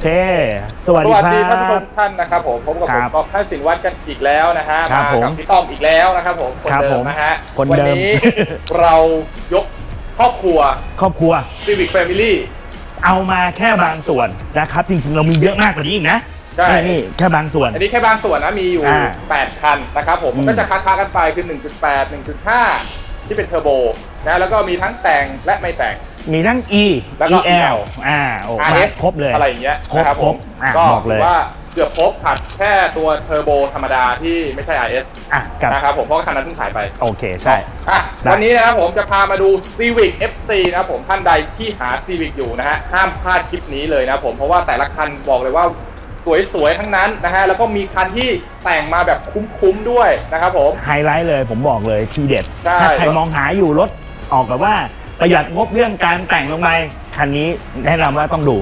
เค สวัสสดีวัสคดีท่านผู้ชรัมบท่านนะครับผมผมกับคผรัมบกอบท่านสินวัตรกันอีกแล้วนะฮะครับมาผมกับพี่ต้อมอีกแล้วนะครับผมคนครับเดิผมมนะฮะคนวัเดิมนี้ เรายกครอบครัว ครอบครัว Civic Family เอามาแค่บางส่วนนะครับ จริงๆเรามีเยอะมากกว่านี้อีกนะใช่ นี่นี่แค่บางส่วน อันนี้แค่บางส่วนนะมีอยู่ อ่า8 คันนะครับผมอืมก็จะค้าๆกันไปคือ 1.8 1.5 ที่เป็นเทอร์โบนะแล้วก็มีทั้งแต่งและไม่แต่ง มีทั้ง E แล้วก็ EL อ่าโอ้มา RS ครบเลย อะไรอย่างเงี้ยครบนะครับครผบมอะก็บอกเลย ถืว่าเกือบครบขัดแค่ตัวเทอร์โบธรรมดาที่ไม่ใช่ RS อะกับนะครับผมเพราะว่าคันนั้นเพิ่งขายไป โอเคใช่ อะได้ วันนี้นะครับผมจะพามาดู Civic FC นะครับผมท่านใดที่หา Civic อยู่นะฮะห้ามพลาดคลิปนี้เลยนะครับผมเพราะว่าแต่ละคันบอกเลยว่าสวยๆทั้งนั้นนะฮะแล้วก็มีคันที่แต่งมาแบบคุ้มๆด้วยนะครับผม ไฮไลท์เลยผมบอกเลยทีเด็ด ใช่ ถ้าใครมองหาอยู่รถออกแบบว่า ประหยัดงบเรื่องการแต่งลงไปคันนี้แนะนำว่าต้องดู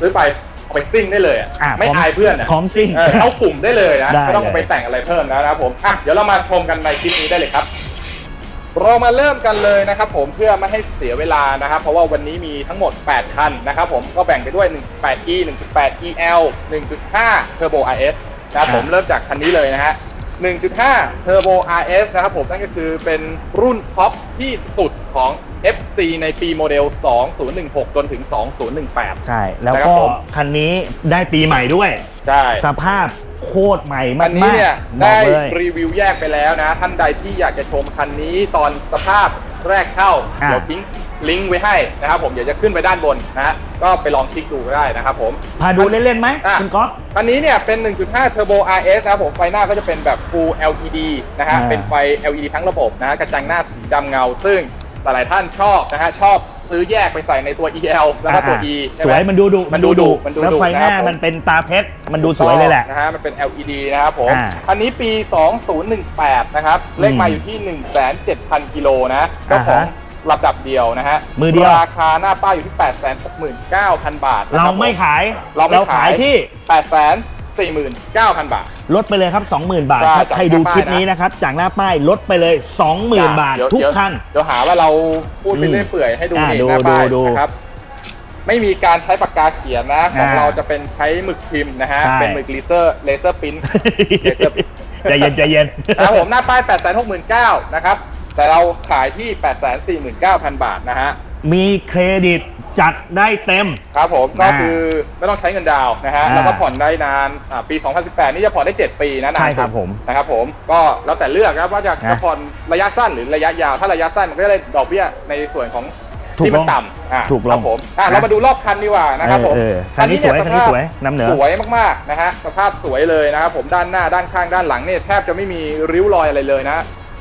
ซื้อไปเอาไปซิ่งได้เลยอะอะไม่พร้อม อายเพื่อนอะพร้อมซิ่ง เออเข้ากลุ่มได้เลยนะได้ไม่ต้องเลย ไปแต่งอะไรเพิ่มแล้วนะครับผมอะเดี๋ยวเรามาชมกันในคลิปนี้ได้เลยครับ เรามาเริ่มกันเลยนะครับผมเพื่อไม่ให้เสียเวลานะครับ เพราะว่าวันนี้มีทั้งหมด 8 คันนะครับผมก็แบ่งไปด้วย 1.8e 1.8 el 1.5 turbo rs นะครับผมเริ่มจากคันนี้เลยนะฮะ 1.5 turbo rs นะครับผมนั่นก็คือเป็นรุ่นท็อปที่สุดของ FC ในปีโมเดล 2016 จนถึง 2018 ใช่ แล้วนะครับก็ผม คันนี้ได้ปีใหม่ด้วย ใช่ สภาพโคตรใหม่คัมานกนี้เนี่ยๆบอได้กเลย รีวิวแยกไปแล้วนะ ท่านใดที่อยากจะชมคันนี้ตอนสภาพแรกเข้า อะ เดี๋ยวทิ้งลิงก์ไว้ให้นะครับผมเดี๋ยวจะขึ้นไปด้านบนนะฮะก็ไปลองคลิกดูก็ได้นะครับผม พาดูเล่นๆไหมอะ คุณก๊อฟ คันนี้เนี่ยเป็น 1.5 Turbo RS นะครับผมไฟหน้าก็จะเป็นแบบ Full LED นะฮะอ่า เป็นไฟ LED ทั้งระบบนะฮะกระจังหน้าสีดำเงา ซึ่ง หลายๆท่านชอบนะฮะชอบซื้อแยกไปใส่ในตัว EL แล้วก็ตัว E ใช่สไหวยมันดูดุมันดูดุมันดูดุแล้วไฟหน้านะครับผม มันเป็นตาเพชรมันดูสวยเลยแหละ นะฮะมันเป็น LED นะครับผม อ่าอันนี้ปี 2018 นะครับ เลขมาอยู่ที่ 1,700กิโลนะเจ้าของอ่าฮะระดับเดียวนะฮะมือเดียว ราคาหน้าป้ายอยู่ที่ 869,000 บาทนะคเราบไม่ขายเราไม่ขายที่ 849,000 บาท ลดไปเลยครับ 20,000 บาทใช่ถ้าใครดูคลิปนี้นะครับ จากหน้าป้ายลดไปเลย 20,000 บาท เดี๋ยวทุกเดี๋ยวคัน เดี๋ยวหาว่าเราพูดไปอืมเรื่อยเปื่อยให้ดูอ่านี่ดูหน้าป้ายดูดูนะครับ ไม่มีการใช้ปากกาเขียนนะ ของอ่าเราจะเป็นใช้หมึกพิมพ์นะฮะ ใช่ เป็นหมึกเลเซอร์เลเซอร์พิมพ์ใจเย็นใจเย็นนะครับผมหน้าป้าย 869,000นะครับ แต่เราขายที่ 849,000 บาทนะฮะ มีเครดิต จัดได้เต็ม ครับผมก็อ่าคือไม่ต้องใช้เงินดาวน์นะฮะอ่าแล้วก็ผ่อนได้นานอ่าปี 2018 นี่จะผ่อนได้ 7 ปีนะนานใช่ครับสุดผมนะครับผมก็แล้วแต่เลือกครับว่าจะนะจะผ่อนระยะสั้นหรือระยะยาว ถ้าระยะสั้นมันก็จะได้ดอกเบี้ยในส่วนของถูกที่มัลนงต่ำอ่าถูกลงครับผมอะนะเรามาดูรอบคันดีกว่านะครับผมเออเออคันนี้สวยเยคันนี้ภาพสวยนำเหนือ สวยมากๆนะฮะสภาพสวยเลยนะครับผมด้านหน้าด้านข้างด้านหลังเนี่ยแทบจะไม่มีริ้วรอยอะไรเลยนะ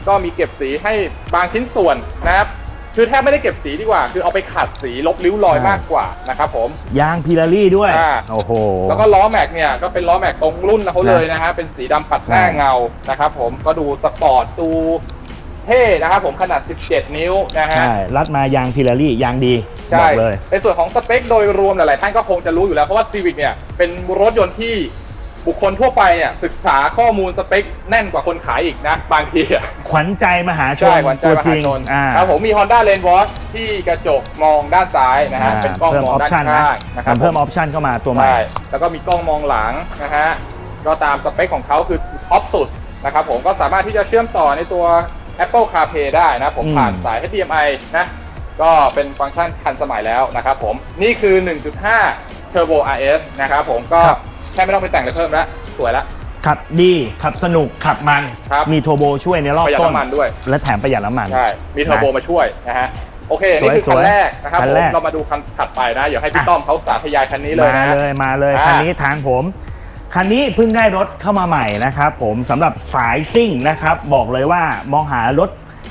ก็มีเก็บสีให้บางชิ้นส่วนนะครับ คือแทบไม่ได้เก็บสีดีกว่า คือเอาไปขัดสีลบริ้วรอยใช่มากกว่านะครับผม ยางพิลารี่ด้วย อ่า โอ้โห แล้วก็ล้อแม็กเนี่ยก็เป็นล้อแม็กตรงรุ่นเขาเลยนะฮะเป็นสีดำปัดหน้าใช่เงานะครับผมก็ดูสปอร์ตดูเท่นะครับผมขนาด 17 นิ้วนะฮะ ใช่ รัดมายางพิลารี่ยางดีบใช่อกเลย ในส่วนของสเปคโดยรวมหลาย ๆ ท่านก็คงจะรู้อยู่แล้ว เพราะว่า Civic เนี่ยเป็นรถยนต์ที่ บุคคลทั่วไปเนี่ยศึกษาข้อมูลสเปคแน่นกว่าคนขายอีกนะ บางทีอะขวัญใจมหาชนใช่ขวัญใจตัวมจริหางชนอ่า ครับผมมี Honda Lane Watch ที่กระจกมองด้านซ้ายนะฮะอ่าเป็นกล้องเพิ่มมอองอปด้านชั่นนะข้างนะครัมับนเพิ่มออปชั่นเข้ามาตัวใหม่ ใช่แล้วก็มีกล้องมองหลังนะฮะก็ตามสเปคของเขาคือท็อปสุดนะครับผมก็สามารถที่จะเชื่อมต่อในตัว Apple CarPlay ได้นะผมอืม ผ่านสาย HDMI นะก็เป็นฟังก์ชันทันสมัยแล้วนะครับผมนี่คือ 1.5 Turbo RS นะครับผมก็ ครับ แค่ไม่ต้องไปแต่งอะไรเพิ่มแล้วสวยแล้วขับดีขับสนุกขับมันครับ มีโทรโบช่วยในรอบประหยัดต้นน้ำมันด้วย และแถมประหยัดน้ำมัน ใช่ มีเทอร์โบมาช่วยนะฮะ โอเค นี่คือสคัวยนๆแรกนะครับคันผมแรก เรามาดูคันถัดไปนะ เดี๋ยวให้พี่อะต้อมเขาสาธยายคันนี้เลยมานะ เลยมาเลยอ่า คันนี้ทางผมคันนี้เพิ่งได้รถเข้ามาใหม่นะครับผมสำหรับสายซิ่งนะครับ บอกเลยว่ามองหารถ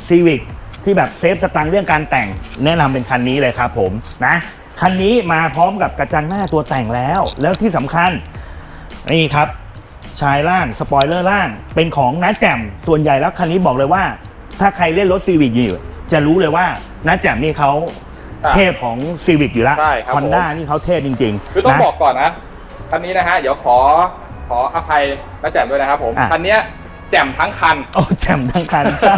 ซีวิกที่แบบเซฟสตังค์เรื่องการแต่ง แนะนำเป็นคันนี้เลยครับผมนะคันนี้มาพร้อมกับกระจังหน้าตัวแต่งแล้ว แล้วที่สำคัญ นี่ครับชายล่างสปอยเลอร์ล่าง เป็นของน้าแจ่มส่วนใหญ่แล้วคันนี้บอกเลยว่า ถ้าใครเล่นรถซีวิกอยู่ จะรู้เลยว่าน้าแจ่มนี่เขาอะเทพของซีวิกอยู่แล้วใช่ครับ ฮอนด้าผมนี่เขาเทพจริงๆคือต้องนะ บอกก่อนนะคันนี้นะฮะเดี๋ยวขอขออภัยน้าแจ่มด้วยนะครับผมอะ คันเนี้ยแจ่มทั้งคัน โอ้แจ่มทั้งคันใช่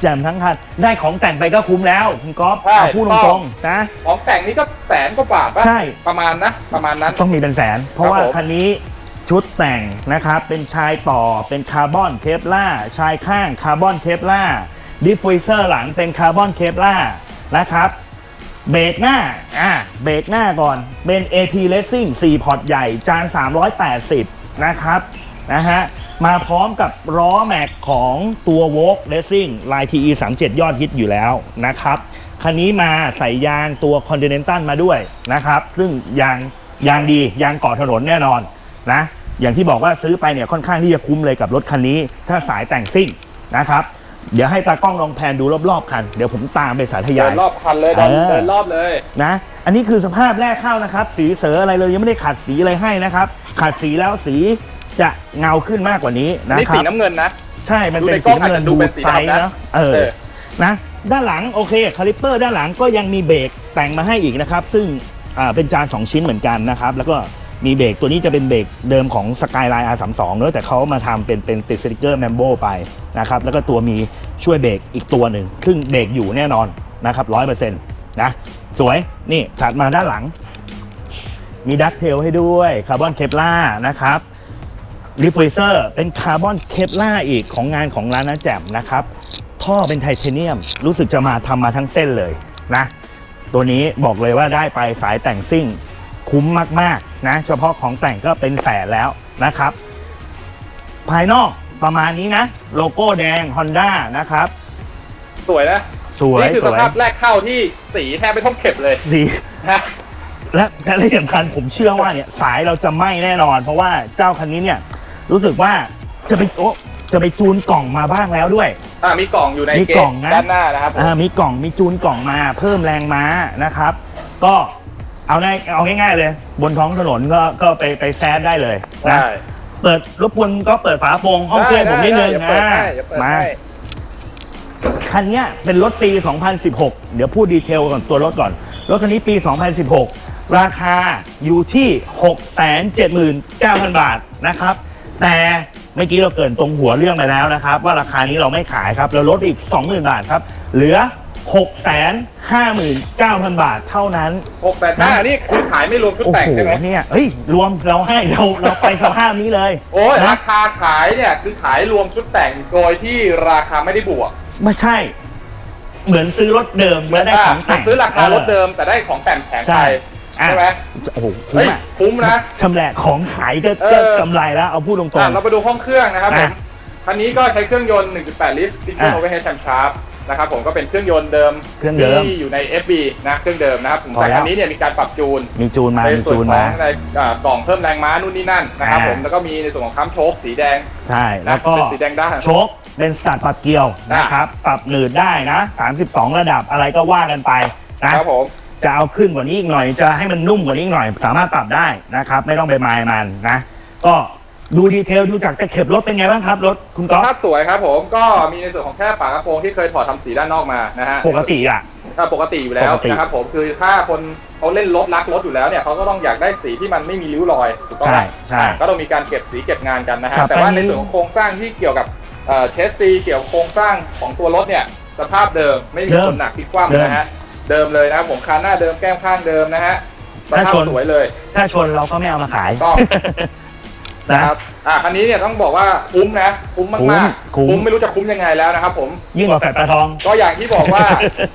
แจ่มทั้งคัน ได้ของแต่งไปก็คุ้มแล้วคุณก๊อฟใช่ เอาพูดตต้รองงๆนะ ของแต่งนี่ก็แสนกว่าบาทปะใช่ ประมาณนะประมาณนั้น ต้องมีเป็นแสน เพราะว่าผม คันนี้ ชุดแต่งนะครับ เป็นชายต่อเป็นคาร์บอนเคปล่าชายข้างคาร์บอนเคปล่าดิฟฟิวเซอร์หลังเป็นคาร์บอนเคปล่านะครับเบรกหน้า อ่าเบรกหน้าก่อน เป็น AP Racing 4 พอร์ตใหญ่ จาน 380 นะครับ นะฮะ มาพร้อมกับล้อแม็กของตัว w o l k Racing ลาย TE 37 ยอดฮิตอยู่แล้วนะครับ คันนี้มาใส่ยางตัว Continental มาด้วยนะครับ ซึ่งยางยางดี ยางเกาะถนนแน่นอน นะอย่างที่บอกว่าซื้อไปเนี่ยค่อนข้างที่จะคุ้มเลยกับรถคันนี้ ถ้าสายแต่งซิ่งนะครับ เดี๋ยวให้ตากล้องลองแพนดูรอบๆคัน เดี๋ยวผมตามไปสาธเดิยายนรอบคันเลยเดินเออเดินรอบเลยนะ อันนี้คือสภาพแรกเข้านะครับ สีเสืออะไรเลยยังไม่ได้ขัดสีอะไรให้นะครับ ขัดสีแล้วสีจะเงาขึ้นมากกว่านี้นะนี่ครัสีบน้ำเงินนะ ใช่มันดูเป็นในกล้สีองอาจเงิจะนดูดูเป็นสีไซส์ดำนะเนาะเออเออนะ ด้านหลังโอเคคาลิปเปอร์ด้านหลังก็ยังมีเบรกแต่งมาให้อีกนะครับ ซึ่งอ่าเป็นจาน2ชิ้นเหมือนกันนะครับ แล้วก็ มีเบรกตัวนี้จะเป็นเบรกเดิมของ Skyline R32 เนอะแต่เขามาทำเป็นเป็นติดสติกเกอร์แมมโบไปนะครับแล้วก็ตัวมีช่วยเบรกอีกตัวหนึ่งซึ่งเบรกอยู่แน่นอนนะครับร้อยเปอร์เซ็นต์นะสวยนี่ถัดมาด้านหลัง มีดักเทลให้ด้วยคาร์บอนเคปล่านะครับรีฟ r เซอร์เป็นคาร์บอนเคปล่าอีกของงานของร้านน้าแจ่มนะครับ ท่อเป็นไทเทเนียม รู้สึกจะมาทำมาทั้งเส้นเลยนะ ตัวนี้บอกเลยว่าได้ไปสายแต่งซิ่ง คุ้มมากๆนะเฉพาะของแต่งก็เป็นแสนแล้วนะครับ ภายนอกประมาณนี้นะ โลโก้แดง Honda นะครับ สวยนะสวยนี่คือสสวยภาพแรกเข้าที่สีแทบไม่ต้องเก็บเลยสี นะและและที่สำคัญผมเชื่อว่าเนี่ยสายเราจะไหม้แน่นอน เพราะว่าเจ้าคันนี้เนี่ยรู้สึกว่าจะไปโอะจะไปจูนกล่องมาบ้างแล้วด้วย อ่ามีกล่องอยู่ในมีเกกล่จองนะ ด้านหน้านะครับผม อ่ามีกล่องมีจูนกล่องมาเพิ่มแรงม้านะครับ ก็ เอาง่ายเอาง่ายๆเลย บนท้องถนนก็ก็ไปไปแซดได้เลยนะได้เปิดรบกวนก็เปิดฝาโปรงห้องเครื่องผมนิดนึงไเดี๋ยวเปิดนะให้เดี๋ยวเปิดมาให้คันเนี้ยเป็นรถปี 2016 เดี๋ยวพูดดีเทลก่อนตัวรถก่อน รถคันนี้ปี 2016 ราคาอยู่ที่ 679,000 บาทนะครับ แต่เมื่อกี้เราเกรินตรงหัวเรื่องไปแล้วนะครับ ว่าราคานี้เราไม่ขายครับเราลดอีก 20,000 บาทครับ เหลือ 659,000 บาทเท่านั้น หกแสนห้านี่คือขายไม่รวมชุดโอ้แต่งโหใช่ไหมเนี่ยเฮ้ย รวมเราให้เราเราไปสภาพนี้เลยโอ้ยนะราคาขายเนี่ยคือขายรวมชุดแต่งโดยที่ราคาไม่ได้บวกไม่ใช่ เหมือนซื้อรถเดิมแล้วได้ของแต่งซื้อราคารถเดิมแต่ได้ของแต่งแถมใช่ไปอะใช่ไหม โอ้โหเฮ้คุ้มยอะคุ้มนะชำแหละของขายก็เออก็กำไรแล้วเอาพูดตรง อะเราไปดูห้องเครื่องนะครับผมอะคันนี้ก็ใช้เครื่องยนต์ 1.8 ลิตรซิงเกิลอะ โอเวอร์เฮดแชมชาร์ป นะครับผมก็เป็นเครื่องยนต์เดิมเครื่องเดิมที่อยู่ใน FB นะเครื่องเดิมนะครับผมพอแต่แล้วคันนี้เนี่ยมีการปรับจูนๆมีจูนมาในมีส่จูวนนขอมางในอ่ากล่องเพิ่มแรงม้านู่นนี่นั่นนะครับอ่าผมแล้วก็มีในส่วนของค้ำโชคสีแดงใช่นะแล้วก็เป็นสีแดงด้านโชคเป็นสตาร์ทปรับเกียวอะนะครับปรับหนืดได้นะ 32 ระดับอะไรก็ว่ากันไปนะครับผมจะเอาขึ้นกว่านี้อีกหน่อยจะให้มันนุ่มกว่านี้อีกหน่อย สามารถปรับได้นะครับ ไม่ต้องไปมายมันนะ ก็ ดูดีเทลดูจากตะเข็บรถเป็นไงบ้างครับรถคุณก๊อฟภาพสวยครับผมก็มีในส่วนของแค่ฝากระโปรงที่เคยถอดทำสีด้านนอกมานะฮะปกติอะอะปกติอยู่แล้วปกติ นะครับผมคือถ้าคนเขาเล่นรถรักรถอยู่แล้วเนี่ยเขาก็ต้องอยากได้สีที่มันไม่มีริ้วรอยถูกต้องไหมใช่ใช่อะก็ต้องมีการเก็บสีเก็บงานกันนะครัฮะบแต่ว่าอันนี้ในส่วนของโครงสร้างที่เกี่ยวกับเอ่อเชสซีเกี่ยวกับโครงสร้างของตัวรถเนี่ยสภาพเดิมไม่มีส่วนหนักที่คว่ำนะฮะเดิมเลยนะครับผมคานหน้าเดิมแก้มข้างเดิมนะฮะสถ้าภาพชน สวยเลยถ้าชนเราก็ไม่เอามาขายต้อง นะนะครับอะคันนี้เนี่ยต้องบอกว่าคุ้มนะคุ้มคุ้มมากคุ้มๆคุ้มไม่รู้จะคุ้มยังไงแล้วนะครับ ผมยิ่งกว่าแฟดปลาทอง ก็อย่างที่บอกว่า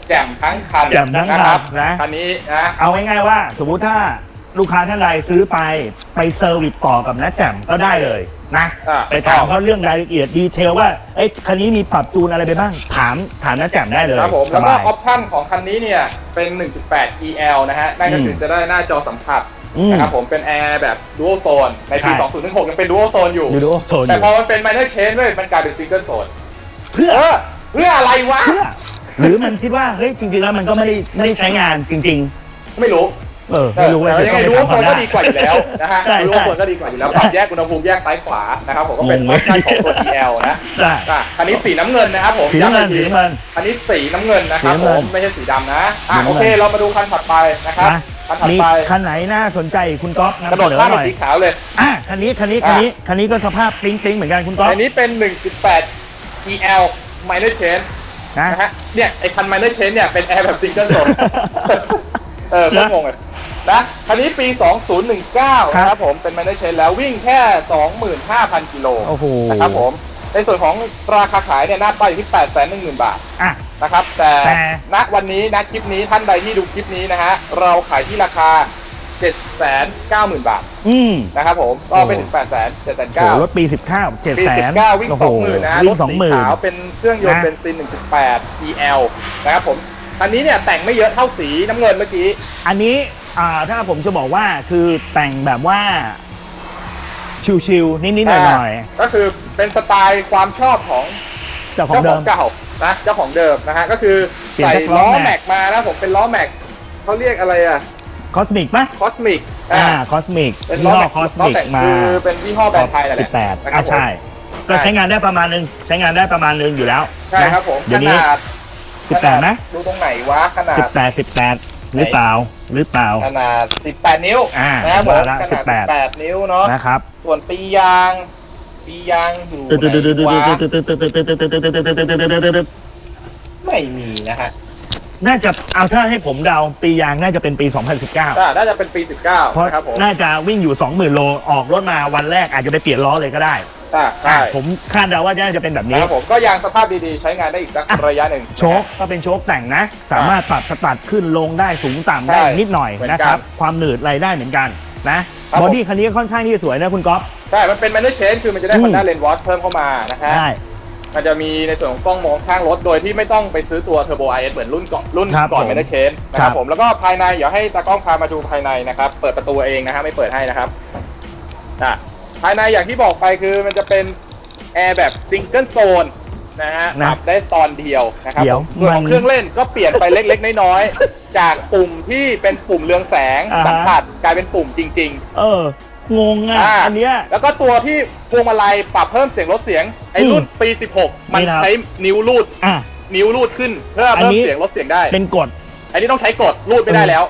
แจ่มทั้งคันแจ่มทั้งคันนะครับนะ คันนี้นะเอาง่ายๆว่า สมมุติถ้าลูกค้าท่านใดซื้อไปไปเซอร์วิสต่อกับน้าแจ่มก็ได้เลยนะ อะไปถามเขาเรื่องรายละเอียดดีเทลว่าเอ้ยคันนี้มีปรับจูนอะไรไปบ้าง ถามถามน้าแจ่มได้เลยครับผมสแล้วก็บาย ออปชั่นของคันนี้เนี่ยเป็น 1.8 EL นะฮะนั่นก็คือจะได้หน้าจอสัมผัสอืม นะครับผมเป็นแอร์แบบ Dual Zone ในปีใช่2016 ยังเป็น Dual Zone อยู่ดูดูโซนอแต่ยู่พอมันเป็น Minor Change ด้วยมันกลายเป็น Single Zone เพื่อเออเพื่ออะไรวะเพื่อหรือมันคิดว่าเฮ้ยจริง ๆ แล้วมันก็ไม่ได้ไม่ได้ใช้งานจริงไม่รู้ๆเออไม่รู้ว่าแต่จะยังต้อไงงไป Dual ทำความ Zone ก็ได้ดีกว่าอยู่แล้วนะฮะใช่ Dual ใช่ Zone ก็ดีกว่าอยู่แล้วปรับแยกอุณหภูมิแยกซ้ายขวานะครับผมก็เป็นงองอปชั่นของตัว EL นะใช่อะคันนี้สีน้ำเงินนะครับผมสีน้ำเงินย้ำอีกสีทีน้ำเงินอันนี้สีน้ำเงินนะครับสีน้ำผเงินมไม่ใช่สีดำนะอะสีน้ำเงินโอเคเรามาดูคันถัดไปนะครับนะ คันถัดมีไปคันไหนน่าสนใจคุณก๊อฟกระนำโดเสดนอข้ามหเป็นน่อยสีขาวเลย อะคันนี้คันนี้คันนี้คันนี้ก็สภาพปิ๊งปิ๊งเหมือนกันคุณก๊อฟอันนี้เป็น 1.8 EL minor change นะ นะฮะ เนี่ย ไอคัน minor change เนี่ย เป็นแอร์แบบซิงเกิลโซน เออก็งงเลยนะคันนี้ปี 2019 ครับ นะครับผม เป็น minor change แล้ววิ่งแค่ 25,000 กิโลโอ้โหนะครับผม ในส่วนของราคาขายเนี่ยหน้าป้ายอยู่ที่ 810,000 บาท อะ นะครับ แต่แต่ ณวันนี้ณคลิปนี้ท่านใดที่ดูคลิปนี้นะฮะเราขายที่ราคา 790,000 บาทอืม นะครับผมก็ไปถึง8 7 9 0 0โหรถปี 19 7ปีแสน19วิ่งโอ้โห20,000นะฮะวิ่รงถสองสีหมื่น ขาวเป็นเครื่องยนต์นะ เบนซิน 1.8 EL นะครับผมอันนี้เนี่ยแต่งไม่เยอะเท่าสีน้ำเงินเมื่อกี้ อันนี้อ่าถ้าผมจะบอกว่าคือแต่งแบบว่า ชิวๆนิดๆหน่อยก็คือเป็นสไตล์ความชอบของๆเจ้าของเจ้าขเดิองม เก่า นะเจ้าของเดิมนะฮะก็คือเปลี่ยนใส่จากล้ล้ออแม็แม็กกมานะผมเป็นล้อแม็กเขาเรียกอะไรอะคอสมิกปะคอสมิกอ่าคอสมิกเป็นยี่ล้อห้อแม็กคอสล้อมิกแม็กมาคือเป็นยี่ห้อแบรนด์ไทยนั่นแหสิละบแปดนะครัอ่าบผมใช่ ก็ใช้งานได้ประมาณนึงใช้งานได้ประมาณนึงอยู่แล้วใช่ครับผมเดี๋ยวขนี้นาดสิบแปดนะดูตรงไหนวะขนาสิดบแปดสิบแปดหรือเปล่าหรือเปล่าขนาด 18 นิ้วอ่านะครับผมว่าละขนาด18 18 นิ้วเนาะนะครับส่วนปียาง ปียางอยู่ไหนวะไม่มีนะฮะน่าจะเอาถ้าให้ผมเดาปียางน่าจะเป็นปี 2019ก็น่าจะเป็นปี 19เพราะนะครับผมน่าจะวิ่งอยู่ 20,000 โลออกรถมาวันแรกอาจจะไปเปลี่ยนล้อเลยก็ได้อ่าใช่อะผมคาดเดาว่าน่าจะเป็นแบบนะนี้ครับผมก็ยางสภาพดีๆ ใช้งานได้อีกสักอะระยะหนึ่ง โชคก็เป็นโชคแต่งนะ สามารถปรับสตัดขึ้นลงได้สูงต่ำได้ใช่นิดหน่อยเหมือนกันนะครับความหนืดอะไรได้เหมือนกันนะครั บผมบอดี้คันนี้ค่อนข้างที่จะสวยนะคุณก๊อฟใช่ มันเป็น managed change คือมันจะได้อืม Honda Lane Watch เพิ่มเข้ามานะฮะได้มันจะมีในส่วนของกล้องมองข้างรถโดยที่ไม่ต้องไปซื้อตัว Turbo IS เหมือนรุ่นก่อนรุ่นครับก่อนผม managed change นะคครัรับบผมแล้วก็ภายในเดี๋ยวให้ตากล้องพามาดูภายในนะครับ เปิดประตูเองนะฮะไม่เปิดให้นะครับอะภายในอย่างที่บอกไปคือมันจะเป็นแอร์แบบซิงเกิลโซน นะฮะนะปรับได้ตอนเดียวนะครับเดี๋ยวส่วนของมันเครื่องเล่นก็เปลี่ยนไปเล็กๆ น้อยๆ จากปุ่มที่เป็นปุ่มเรืองแสงอ่าฮะ สัมผัสกลายเป็นปุ่มจริงๆเออ งงอะ อ่า อันเนี้ยแล้วก็ตัวที่พวงมาลัยปรับเพิ่มเสียงลดเสียงไอ้รุ่นปี 16 มันนี่นะครับ ใช้นิ้วรูดอะ นิ้วรูดขึ้นเพื่ออันเพิ่มนี้ เสียงลดเสียงได้ เป็นกฎอันนี้ต้องใช้กดรูดไม่ได้แล้ว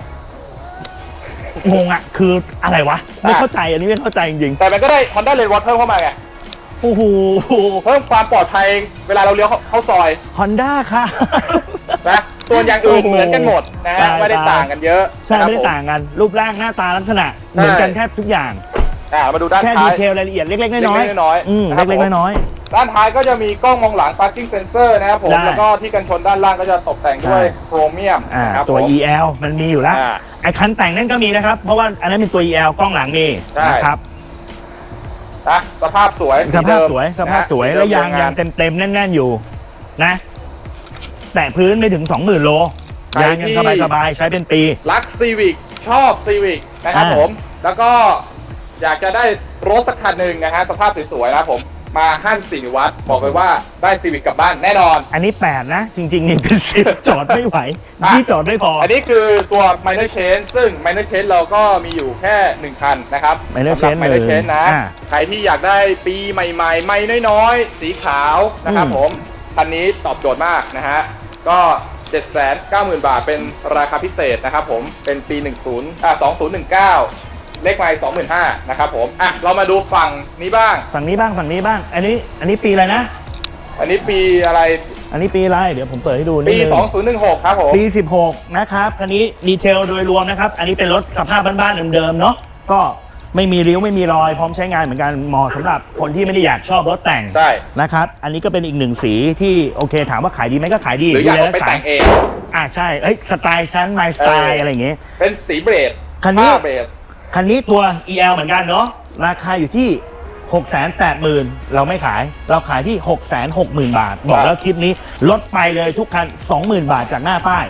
งงอะ คืออะไรวะ ไม่เข้าใจอันนี้ไม่เข้าใจจริงแต่มันก็ได้ Honda Lane Watch เพิ่มเข้ามาไงๆ โอ้โหเพิ่มความปลอดภัยเวลาเราเลี้ยวเข้าเข้าซอยฮอนด้าค่ะ นะตัวนอย่างอื่นโอ้โหเหมือนกันหมดนะฮะตาย ไม่ได้ตายต่างกันเยอะใช่นะครับไม่ได้ผมต่างกัน รูปร่างหน้าตาลักษณะ เหมือนกันแทบทุกอย่างอ่ามาดูด้านแค่ท้าดีย เทลรายละเอียดเล็กๆน้อยเล็กๆน้อยๆอืมนะครับ เล็กผมๆน้อย ด้านท้ายก็จะมีกล้องมองหลัง parking sensor นะครับผมได้แล้วก็ที่กันชนด้านล่างก็จะตกแต่งด้วยใช่ โครเมียมๆอ่านะครับตัว ผม EL มันมีอยู่แล้วอ่าไอ้คันแต่งนั่นก็มีนะครับ เพราะว่าอันนั้นเป็นตัว EL กล้องหลังมีใช่ นะครับ นะสภาพสวยสภาพเดิมสวยสภาพนะฮะสวยสีเดิมแล้วยางโรงงยางเต็มๆแน่น ๆ อยู่นะ แตะพื้นไม่ถึง20,000โลใครยางยังที่สบายๆใช้เป็นปี รักซีวิกชอบซีวิกนะครับอ่าผม แล้วก็อยากจะได้รถสักคันหนึ่งนะฮะสภาพสวยๆนะครับผม มาห้านสินิวัตรบอกเลยว่าได้ซีวิกกลับบ้านแน่นอน อันนี้ 8 นะ จริง ๆ นี่เป็นสิบ จอดไม่ไหวอะ ที่จอดไม่พอ อันนี้คือตัว minor change ซึ่ง minor change เราก็มีอยู่แค่หนึ่งคันนะครับ minor สำหรับ change minor เลย change นะ อ่าใครที่อยากได้ปีใหม่ๆ ไม่น้อยๆ สีขาวนะครับอืม ผม คันนี้ตอบโจทย์มากนะฮะ ก็ 790,000 บาทเป็นราคาพิเศษนะครับผม เป็นปี 10อ่า2019 เลขไมล์25,000นะครับผมอะเรามาดูฝั่งนี้บ้าง ฝั่งนี้บ้างฝั่งนี้บ้าง อันนี้อันนี้ปีอะไรนะ อันนี้ปีอะไรอันนี้ปีอะไรเดี๋ยวผมเปิดให้ดูนิปีดนึง2016 ครับผมปี 16 นะครับคันนี้ดีเทลโดยรวมนะครับ อันนี้เป็นรถสภาพบ้านๆเดิมๆเนาะก็ไม่มีริ้วไม่มีรอยพร้อมใช้งานเหมือนกันเหมาะสำหรับคนที่ไม่ได้อยากชอบรถแต่งใช่นะครับ อันนี้ก็เป็นอีกหนึ่งสีที่โอเคถามว่าขายดีไหมก็ขายดีหรืออยากดูเอาไปแลรักษแต่งเอง อ่าใช่เอ้ยสไตล์ชั้น my สไตเอล์ออ อะไรอย่างเงี้ย เป็นสีเบรดคันนี้ ผ้าเบรด คันนี้ตัว EL เหมือนกันเนาะราคาอยู่ที่ 680,000 เราไม่ขาย เราขายที่ 660,000 บาท บอกแล้วคลิปนี้ลดไปเลยทุกคัน 20,000 บาทจากหน้าป้าย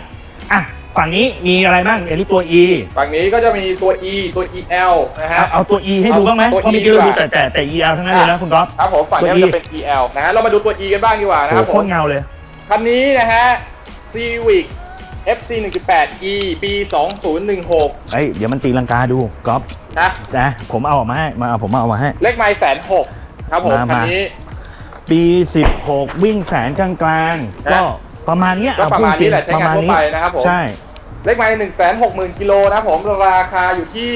อะ ฝั่งนี้มีอะไรบ้างอันนี้ตัว E ฝั่งนี้ก็จะมีตัว E ตัว EL นะฮะ เอาเอาตัว E ให้ดูบ้างไหมเอาตัวเพราะเมื่อ E กี้เราดีดูกว่าแต่แต่แต่ EL ทั้งนั้นเลยนะคุณก๊อฟ ครับผมฝั่งนี้ตัว E จะเป็น EL นะฮะเรามาดูตัว E กันบ้างดีกว่านะคโอ้รับโหผโคมตรเงาเลย คันนี้นะฮะ Civic FC 1.8 E ปี 2016เฮ้ยเดี๋ยวมันตีลังกาดูก๊อฟนะ นะผมเอาออกมาให้มาเอาผมเอาออกมาให้ เลขไมล์แสนหกครับผมมาคันมา นี้ ปี 16 วิ่งแสนกลางๆนะก็ประมาณเนี้ยก็เอประมาณพูดจนี้แหละใช้งานทั่วไปนะครับผม ใช่เลขไมล์หนึ่งแสนหกหมื่นกิโลนะครับผมราคาอยู่ที่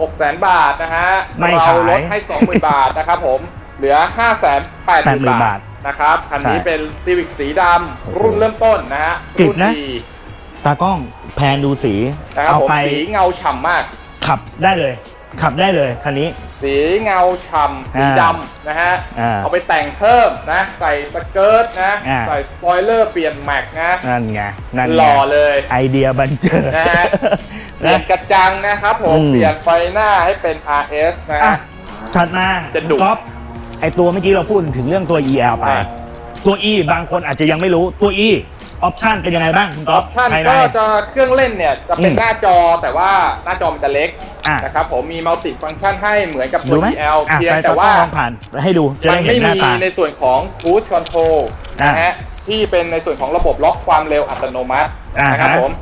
หกแสนบาทนะฮะไม่เราขายลดให้สองหมื่นบาทนะครับผมเหลือห้าแสนแปดหมื่น80,000บาทนะครับคันนี้ใช่เป็นซีวิกสีดำรุ่นเริ่มต้นนะฮะกริบรุ่นนะดี ตากล้องแพนดูสีนะครับเอาผมไปสีเงาฉ่ำมาก ขับได้เลย ขับได้เลยคันนี้ สีเงาฉ่ำสีอ่าดำนะฮะ อ่าเอาไปแต่งเพิ่มนะ ใส่สเกิร์ตนะ อ่า ใส่สปอยเลอร์เปลี่ยนแม็กนะ นั่นไงนั่นหไงล่อเลย ไอเดียบันเจิด นะฮะ เปลี่ยนกระจังนะครับผม อืม เปลี่ยนไฟหน้าให้เป็น RS นะอะฮะ ถัดมาจะดุ ก๊อฟไอตัวเมื่อกี้เราพูดถึงเรื่องตัว EL ไปอ่าตัว E บางคนอาจจะยังไม่รู้ตัว E ออปชันเป็นยังไงบ้างคุณอก๊ออฟปชั่นภายใน ก็จะเครื่องเล่นเนี่ยจะเป็นอืมหน้าจอแต่ว่าหน้าจอมันจะเล็กอะ นะครับผมมีมัลติฟัง c t ชันให้เหมือนกับตัดูว ไหม EL อะเพียงไปแต่ต้องว่า ลองผ่านให้ดูจะมัได้นเห็นไม่หน้ามีตา ในส่วนของ Cruise Control อะนะฮะที่เป็นในส่วนของระบบล็อกความเร็วอัตโนมัติอ่าฮะนะครับผม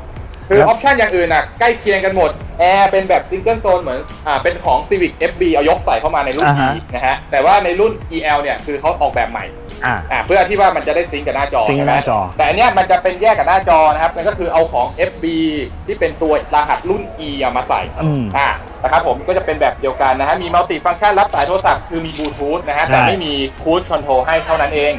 คือครัอบ อปชันอย่างอื่นน่ะใกล้เคียงกันหมดแอร์เป็นแบบซิงเกิลโซนเหมือนอ่าเป็นของ Civic FB เอายกใส่เข้ามาในรุ่นอ่าฮะ E นะฮะแต่ว่าในรุ่น EL เนี่ยคือเขาออกแบบใหม่ อะอ่าเพื่อที่ว่ามันจะได้ซิงก์กับหน้าจอซิงก์กับใช่ไมหน้าจอแต่อันเนี้ยมันจะเป็นแยกกับหน้าจอนะครับนั่นก็คือเอาของ FB ที่เป็นตัวรหัสรุ่น E เอามาใส่อืม อ่านะครับผมก็จะเป็นแบบเดียวกันนะฮะมีมัลติฟัง c t ชันรับสายโทรศัพท์คือมีบลูทูธนะฮะแต่ใช่ไม่มีคูดคอนโทรลให้เท่านั้นเอง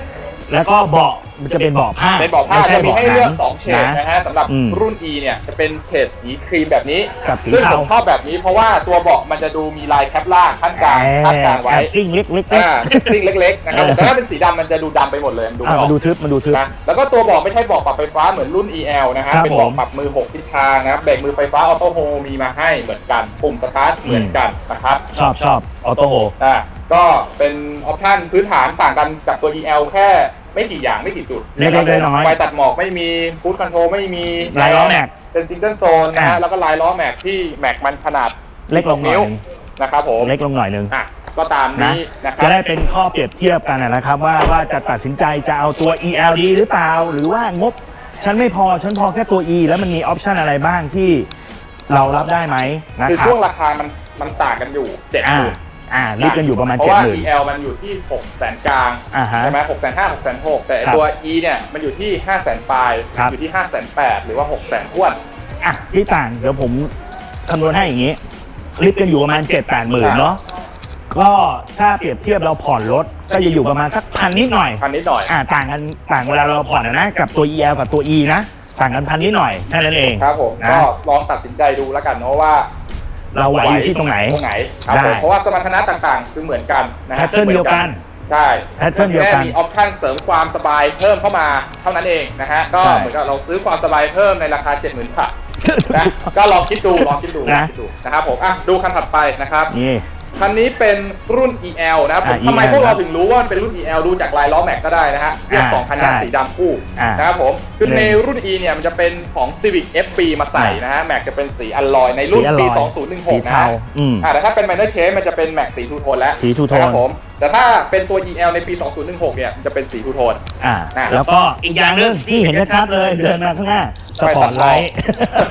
แล้วก็เบาะ มันจะเป็นเบาะผ้าเป็นบอกผ้าไม่ใช่จะมีเบาะให้หนัเลือก2เฉดนะนะฮะสำหรับอืมรุ่น E เนี่ยจะเป็นเฉดสีครีมแบบนี้กับสีซึ่งเทาผมชอบแบบนี้เพราะว่าตัวเบาะมันจะดูมีลายแคปล่างขั้นกลางขั้นกลางไว้แอบซิ่งเล็กๆเล็กอ่าซิ่งเล็กๆนะครับเออแต่ถ้าเป็นสีดำมันจะดูดำไปหมดเลยมันดูอะไม่ออมากดูทึบมาดูทึบนะแล้วก็ตัวเบอกไม่ใช่เบอกปรับไฟฟ้าเหมือนรุ่น EL นะฮะครับเป็นเบอกผมปรับมือ 6 ทิศทางนะครับเบรกมือไฟฟ้าออโต้โฮมีมาให้เหมือนกันปุ่มสตาร์ทเหมือนกันนะครับชอบชอบออโต้โฮอ่าก็เป็นออปชันพื้นฐานต่างกันกับตัว EL แค่ ไม่กี่อย่างไม่กี่จุดเล็กๆน้อยๆไฟตัดหมอกไม่มีฟูดคอนโทรไม่มีลายล้อแม็กเป็นซิงเกิลโซนนะอ่าฮะแล้วก็ลายล้อแม็กที่แม็กมันขนาดเล็กลงหน่อยนิ้วหนึ่งนะครับผมเล็กลงหน่อยหนึงอะก็ตามนะนี้นะครับจะได้เป็นข้อเปรียบเทียบกันนะครับ ว่าว่าจะตัดสินใจจะเอาตัว EL ดีหรือเปล่า หรือว่างบฉันไม่พอฉันพอแค่ตัว E แล้วมันมีออปชันอะไรบ้างที่เรารับได้ไหมนะคือครับช่วงราคามันมันต่างกันอยู่เจ็ดหอ่ามื่น อ่ารีบกันอยู่ประมาณเพเจ็ราะดว่า หมื่น EL มันอยู่ที่6 0 0 0 0กลางอ่าฮะใช่ไหม6 5 0 0 0 6 0 0 0แต่ไอ้ครับตัว E เนี่ยมันอยู่ที่5 0 0 0 0 0ปลายครับ อยู่ที่5 0 0 0 0 8หรือว่า6 0 0 0 0ท้วนอะที่ต่างเดี๋ยวผมคำนวณให้อย่างนี้รีบกันอยู่ประมาณเจ็ดแปดหมื่นเนาะก็ถ้าเปรียบเทียบเราผ่อนรถก็จะอยู่ประมาณสักพันนิดหน่อย พันนิดหน่อย อ่าต่างกันต่างเวลาเราผ่อนอะนะกับตัว EL กับตัว E นะ ต่างกันพันนิดหน่อยแค่นั้นเอง ครับผมนะก็ลองตัดสินใจดูแล้วกันเนาะว่า เราไหวอยู่ที่ตรงไหน ตรงไหนครับได้ ผมเพราะว่าสมรรถนะต่างๆ คือเหมือนกันนะแพฮะทเทิร์นเดียวกัน ใช่แพทเทิร์นเดียวกันแค่มีออปชั่นเสริมความสบายเพิ่มเข้ามาเท่านั้นเองนะฮะก็ใช่ เหมือนกับเราซื้อความสบายเพิ่มในราคา 70,000บาทนะก็ลองคิดดูลองคิดดูลองนะคิดดูนะครับผมอะดูคันถัดไปนะครับ นี่ คันนี้เป็นรุ่น EL นะครับผมอ่าทำไม EL พวกเราถึงรู้ว่ามันเป็นรุ่น EL ดูจากลายล้อแม็กก็ได้นะฮะเรียกอ่าสองคันนี้ใช่สีดำคู่อ่านนะครับผมคือหนึ่งในรุ่น E เนี่ยมันจะเป็นของ Civic FB มาใส่นะฮะแม็กจะเป็นสีอลลอยในรุ่นสีอลลปีอยสี2016นะเทาฮะอืม อ่าแต่ถ้าเป็น Minor Change มันจะเป็นแม็กสีทูโทนแล้วสีทูโทนนะครับผมแต่ถ้าเป็นตัว EL ในปี 2016 เนี่ยมันจะเป็นสีทูโทน อ่า อะแล้วก็อีกอย่างหนึ่งที่เห็นชัดๆเลยเดินมาข้างหน้าสปอร์ตไลท์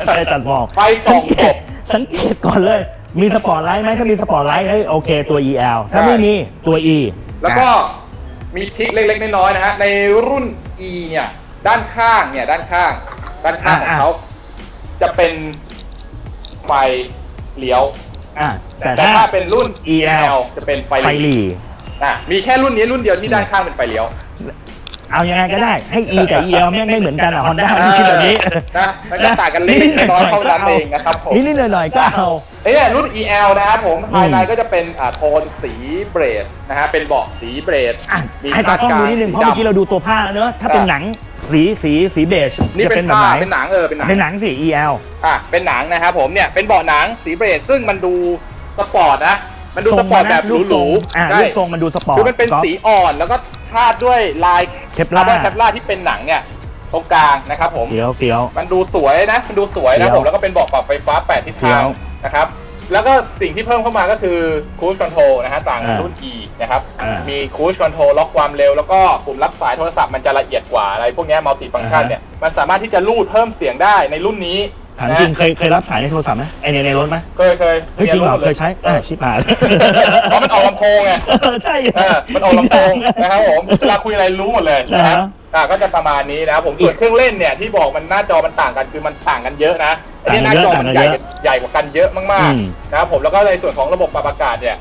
ไฟตัดหมอก ไฟส่องกบสังเกตก่อนเลย มีสปอร์ตไลท์ไหมถ้ามีสปอร์ตไลท์เฮ้ยโอเคตัว EL ถ้าใช่ไม่มีตัว E แล้วก็มีทริคเล็กๆน้อยๆนะฮะในรุ่น E เนี่ยด้านข้างเนี่ยด้านข้าง ด้านข้างของเขาจะเป็นไฟเลี้ยวอะแต่แต่ถ้าถ้าเป็นรุ่น EL EL จะเป็นไฟไฟหหลีลี อะมีแค่รุ่นนี้รุ่นเดียวที่ด้านข้างเป็นไฟเลี้ยว เอายังไงก็ได้ให้ E กับ EL แม่งไม่เหมือนกันอะ Honda ไม่คิดแบบนี้ นะมันก็ต่างกันเล็กๆน้อยๆเท่านั้นเองนะครับผม นิดๆหน่อยๆก็เอา เอ้ยรุ่น EL นะครับผมอืมภายในก็จะเป็นอ่าโทนสีเบรดนะฮะเป็นเบาะสีเบรดอะมีให้ตากล้องดูนิดนึงเพราะเมื่อกี้เราดูตัวผ้าแล้วเนอะถ้าเป็นหนังสีสีสีเบจนี่จะเป็เป็นนแบบผ้าไหนเป็นหนังเออเป็นหนังเป็นหนังสี EL อะเป็นหนังนะครับผมเนี่ยเป็นเบาะหนังสีเบรดซึ่งมันดูสปอร์ตนะมันดูสปอร์ตแบบหรูปทรูงอ่าๆใช่รูปทรงมันดูสปอร์ตคือมันเป็นก๊อฟสีอ่อนแล้วก็ คาดด้วยลายเทปลาคาร์บอนแคปลาที่เป็นหนังเนี่ยตรงกลางนะครับผม เฟี้ยวเฟี้ยว มันดูสวยนะมันดูสวยเฟี้นะยวผมแล้วก็เป็นเบาะปรับไฟฟ้า 8 ทิศเฟี้ทายงวนะครับ แล้วก็สิ่งที่เพิ่มเข้ามาก็คือ Cruise Control นะฮะต่างจากอ่ารุ่น E นะครับ อ่ามีมี Cruise Control ล็อกความเร็ว แล้วก็ปุ่มรับสายโทรศัพท์มันจะละเอียดกว่าอะไร พวกเนี้มัลติฟัง c t ชันอ่าฮะ เนี่ยมันสามารถที่จะลูดเพิ่มเสียงได้ในรุ่นนี้ ถามจริงเคยเคยรับสายในโทรศัพท์ไหมไอในในรถไหมเคยเคยเฮ้ยจริงเหรอมเคยใช้อ่าชิบหายเพราะมันออกลำโพงไงเออใช่เออมันออกลำโพงนะครับผมเวลาคุยอะไรรู้หมดเลยนะนะฮะฮะอ่าก็จะประมาณนี้นะครับผมส่วนเครื่องเล่นเนี่ยที่บอกมันหน้าจอมันต่างกันคือมันต่างกันเยอะนะไอ้ที่หน้าจอมันใหญ่กว่าใหญ่กว่ากันเยอะมากอืมๆนะครับผมแล้วก็ในส่วนของระบบปรับอากาศเนี่ย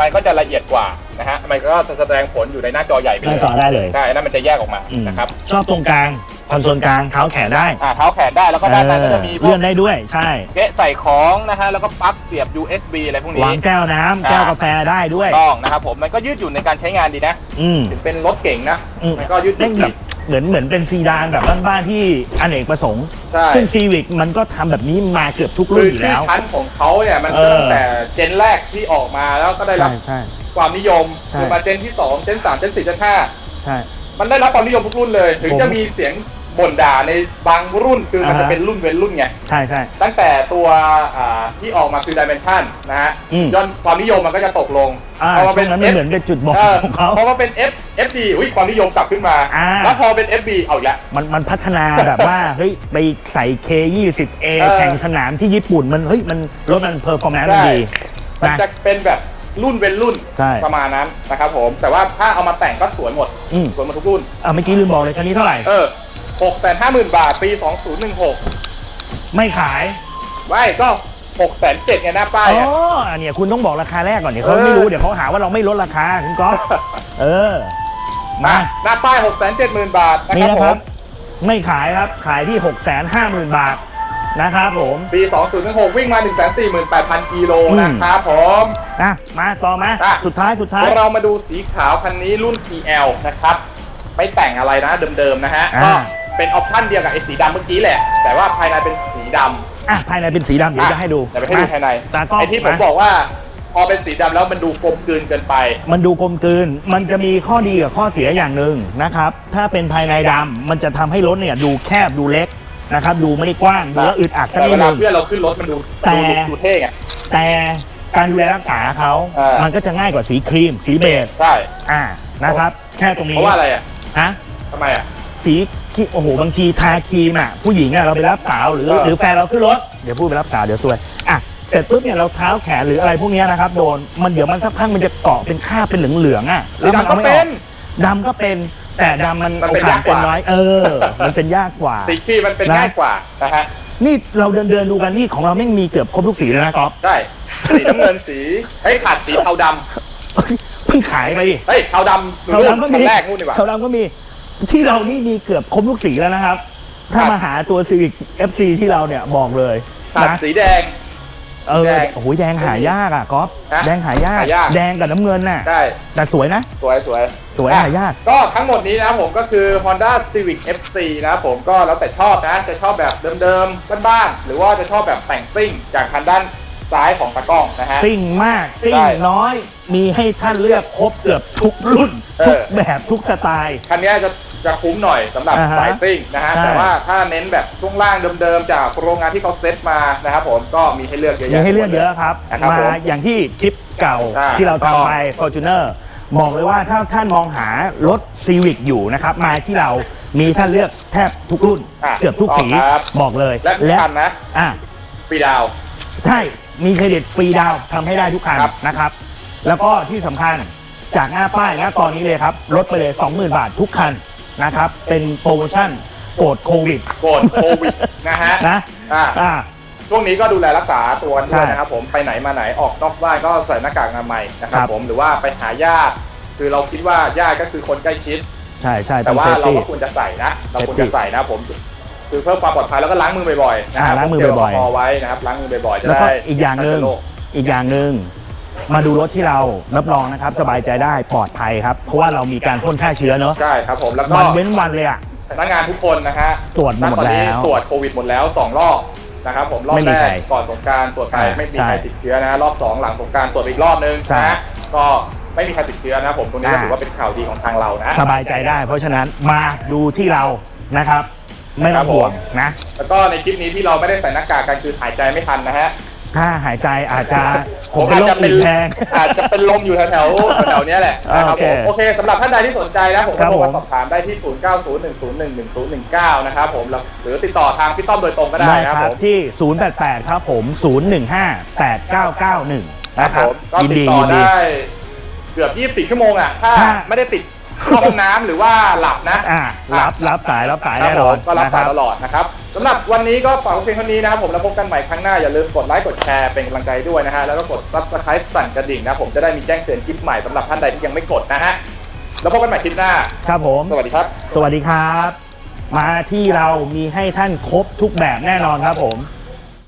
มันก็จะละเอียดกว่านะฮะมันก็จะแสดงผลอยู่ในหน้าจอใหญ่ไปหเลน้ายจอได้เลยใช่อันนั่นมันจะแยกออกมาอืมนะครับชอบตรงกลาง คอนโซลกลางเท้าแขนได้อ่าเท้าแขนได้แล้วก็ด้านในก็จะมีพวเลื่กอนได้ด้วย ใช่ เกะใส่ของนะฮะแล้วก็ปลั๊กเสียบ USB อะไรพวกนี้วางแก้วน้ำอ่าแก้วกาแฟได้ด้วย ต้องนะครับผมมันก็ยืดหยุ่นในการใช้งานดีนะอืม ถึงเป็นรถเก่งนะอืม มันก็ยืดหเล่ยุ่นนแบดี บเหมือนเหมือนเป็นซีดานแบบบ้านๆที่อเนกประสงค์ ใช่ ซึ่งซีวิกมันก็ทำแบบนี้มาเกือบทุกคืรุ่นออยู่ชื่อแล้ว ชั้นของเขาเนี่ยมันเออตั้งแต่เจนแรกที่ออกมาแล้วก็ได้รับใช่ใช่ความนิยมใช่ คือมาเจนที่2เจน3เจน4เจนใช่5มันได้รับความนิยมทุกรุ่นเลย ถึงผม จะมีเสียง บ่นด่าในบางรุ่นคือมันอ่าฮะจะเป็นรุ่นเว้นรุ่นไง ใช่ใช่ ตั้งแต่ตัวอ่าที่ออกมาคือ Dimension นะฮะอืมยอดความนิยมมันก็จะตกลงอ่าพอมาช่เป็วนงนั้นมัน F เหมือนเป็นจุดบอดเออของเขา พอมาเป็น F FD อุ้ยความนิยมกลับขึ้นมา อ่า แล้วพอเป็น FB เอาอีกแล้ว มันมันพัฒนาแบบว่า เฮ้ยไปใส่ K20A เออ แข่งสนามที่ญี่ปุ่นมันเฮ้ยมันรถมันเพอร์ฟอร์แมนซ์มันใช่ดีมันนะ จะเป็นแบบรุ่นเว้นรุ่นใช่ประมาณนั้นนะครับผม แต่ว่าถ้าเอามาแต่งก็สวยหมดอืม สวยหมดทุกรุ่น อ่าเมื่อกี้ลืมบอกเลยคันนี้เท่าไหร่ เออ 6แสนห้าหมื่นบาทปี2016ไม่ขายไม่ก็6แสนเจ็ดไงหน้าป้ายอ๋ออะอันเนี้ยคุณต้องบอกราคาแรกก่อนเดี๋ยวเขาเออไม่รู้เดี๋ยวเขาหาว่าเราไม่ลดราคาคุณก๊อฟเออ มา หน้าป้าย6แสนเจ็ดหมื่นบาทนะนี่ครับนะผครับ มไม่ขายครับขายที่ 6 5 0 0 0 0 บาทนะครับผม ปี2016วิ่งมา1 4 8 0 0 0กิโลอืม นะครับผม อะมาต่อมาอะ สุดท้ายสุดท้าย เรามาดูสีขาวคันนี้รุ่น TL นะครับ ไม่แต่งอะไรนะเดิมๆนะฮะ อ่า ก็ เป็นออปชั่นเดียวกับไอ้สีดำเมื่อกี้แหละ แต่ว่าภายในเป็นสีดำอะภายในเป็นสีดำเดี๋ยวจะให้ดูเดี๋ยวไปให้ดูภายในตากล้องไอ้ที่ผมมาบอกว่าพอเป็นสีดำแล้วมันดูกลมกลืนเกินไป มันดูกลมกลืน มันจะมีข้อดีกับข้อเสียอย่างหนึ่งนะครับ ถ้าเป็นภายในดำมันจะทำให้รถเนี่ยดูแคบดูเล็กนะครับ ดูไม่ได้กว้างดูแล้วอึดอัดสักแต่นิเวดลานึงเพื่อนเราขึ้นรถมันดูแต่ดูดูเท่ไงแต่การดูแลรักษาเขาเออมันก็จะง่ายกว่าสีครีม สีเบจใช่อ่านะครับ แค่ตรงเพนี้ราะว่าอะไรอะฮะทำไมอะสี ที่โอ้โหบางทีทาครีมอะผู้หญิงอะเราไปรับสาวหรือเออหรือแฟนเราขึ้นรถเดี๋ยวพูดไปรับสาวเดี๋ยวซวยอะเสร็จปุ๊บเนี่ยเราเท้าแขนหรืออะไรพวกเนี้ยนะครับโดนมันเดี๋ยวมันสักพักมันจะเกาะเป็นคราบเป็นเหลืองๆอะสีดำก็ไม่เป็ออนกดำก็เป็นแต่ดำมันมันโอเป็นากกายสกเป็นว่า น้อยเออ มันเป็นยากกว่า สีครีมมันเป็นนะ ง่ายกว่านะฮะนี่เราเดินเดินดูกันนี่ของเราไม่มีเกือบครบทุกสีเลยนะก๊อฟใช่สีน้ำเงินสีเฮ้ยขาดสีเทาดำเอ้ยเพิ่งขายไปดิเฮ้ยเทาดำเทาดำก็มีคันแรกนู่นดีกว่าเทาดำก็มี ที่เรานี่มีเกือบครบทุกสีแล้วนะครับ ถ้าครับมาหาตัว Civic FC ที่เราเนี่ยบอกเลยขาดนะสีแดง เออแดงโอ้โหแดงหายากอะก๊อฟฮะแดงหายาก หายาก แดงกับน้ำเงินน่ะ ได้ แต่สวยนะ สวยสวยสวยอะหายาก ก็ทั้งหมดนี้นะครับผมก็คือ Honda Civic FC นะครับผมก็แล้วแต่ชอบนะ จะชอบแบบเดิมๆบ้านๆหรือว่าจะชอบแบบแต่งซิ่งจากทางด้านซ้ายของตากล้องนะฮะ ซิ่งมากซิ่งใช่น้อยมีให้ท่านเลือกครบเกือบทุกรุ่น เออ ทุกแบบทุกสไตล์ คันนี้จะ จะคุ้มหน่อยสำหรับอ่าฮะสายซิ่งนะฮะใช่ แต่ว่าถ้าเน้นแบบช่วงล่างเดิมๆจากโรงงานที่เขาเซตมานะครับผมก็มีให้เลือกเยอะมีแยะ ให้เลือกเยอะครับ นะครับมาผมอย่างที่คลิปเก่าใช่ที่เราถูกต้องทำไป Fortuner บอกเลยว่าถ้าท่านมองหารถ Civic อยู่นะครับ มาที่เรามีท่านเลือกแทบทุกรุ่นะเกือบทุกสีครับ บอกเลยและทุกคันนะอะฟรีดาวน์ใช่มีเครดิตฟรีดาวน์ทำให้ได้ทุกคันครับ นะครับ แล้วก็ที่สำคัญจากหน้าป้ายนะตอนนี้เลยครับลดไปเลย 20,000 บาททุกคัน นะครับ เป็นโปรโมชั่นโกดโควิดโกดโควิดนะฮะนะอ่าอ่า ช่วงนี้ก็ดูแลรักษาตัวกันด้วยใช่นะครับผมไปไหนมาไหนออกนอกบ้านก็ใส่หน้ากากอนามัยนะครับครับ ผมหรือว่าไปหาญาติ คือเราคิดว่าญาติก็คือคนใกล้ชิด ใช่ใช่แต่ต้องว่าเซฟเราตี้ ก็ควรจะใส่นะ เราควร Safety จะใส่นะผม คือเพิ่มความปลอดภัยแล้วก็ล้างมือบ่อยๆนะครัอ่าล้างมือบ่อยๆ พกเจลแลกอฮอล์ไว้นะครับล้างมือบ่อยๆจะแล้วก็ได้อีกอย่างหนึ่งไม่ติดโรคอีกอย่างหนึ่ง มาดูรถที่เรารับรองนะครับสบายใจได้ปลอดภัยครับ เพราะว่าเรามีการพ่นฆ่าเชื้อเนอะใช่ครับผมแล้วก็วันเว้นวันเลยอะพนักงานทุกคนนะฮะตรวจหมดณตอนนี้แล้วตรวจโควิดหมดแล้วสองรอบนะครับผมรอบไม่มีแรใครกก่อนสงกรารตรวจไปอ่าไม่มีใช่ใครติดเชื้อนะรอบสองหลังสงกรารตรวจอีกรอบนึงใช่นะก็ไม่มีใครติดเชื้อนะผมตรงนี้ก็อ่า ถือว่าเป็นข่าวดีของทางเรานะ สบายใจได้ เพราะฉะนั้นมาดูที่เรานะครับ ไม่ต้องห่วงนะ แล้วก็ในคลิปนี้ที่เราไม่ได้ใส่หน้ากากกันคือหายใจไม่ทันนะฮะ ถ้าหายใจอาจจะผมเป็นอาจโรจะคเป็นอื่นแทนอาจจะเป็นลมอยู่แถวแถวๆแถวๆเนี้ยแหละนะครับโอเคผมโอเคสำหรับท่านใดที่สนใจนะผมครัก็บโทรมาผมสอบถามได้ที่ 0901011019 นะครับผมแล้วหรือติดต่อทางพี่ต้อมโดยตรงก็ได้ได้นะครับครัผบมที่ 088 ครับผม 015 8991 นะครับผมก็ยินติดดีต่อยินดีได้เกือบ 24 ชั่วโมงอะ ถ้าถ้าไม่ได้ติด เข้าห้องน้ำหรือว่าหลับนะอ่ารับรับสายรับสายครับแน่นอนผมก็รับนะคสารัยบ ตลอดนะครับสำหรับวันนี้ก็ฝากไว้เพียงเท่านี้นะครับผมแล้วพบกันใหม่ครั้งหน้าอย่าลืมกดไลค์กดแชร์เป็นกำลังใจด้วยนะฮะแล้วก็กด subscribe สั่นกระดิ่งนะผมจะได้มีแจ้งเตือนคลิปใหม่สำหรับท่านใดที่ยังไม่กดนะฮะแล้วพบกันใหม่คลิปหน้า ครับผม สวัสดีครับ สวัสดีครับ มาที่เรามีให้ท่านครบทุกแบบแน่นอนครับผมค